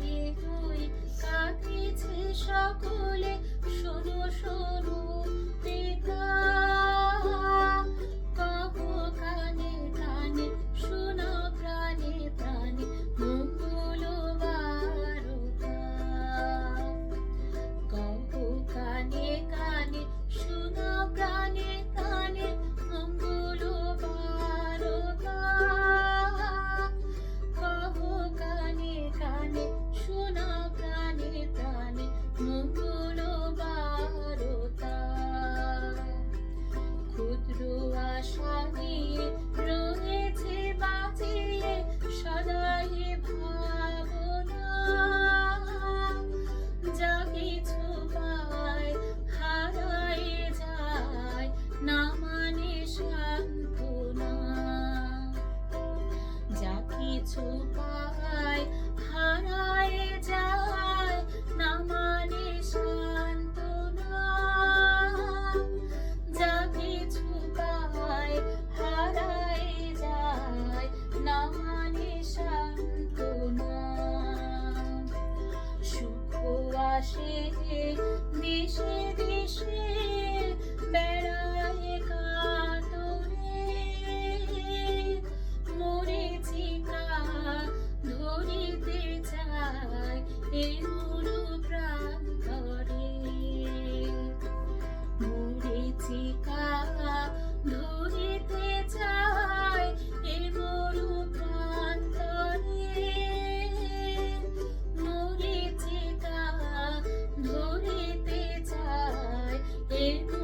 রে তুই কাঁদিছে সকলে। শোনো শোনো। আকাশে দেশে দেশে বেড়ায় কাতরে। মরে চিকা ধরিতে চায় এ প্রাণ। 一。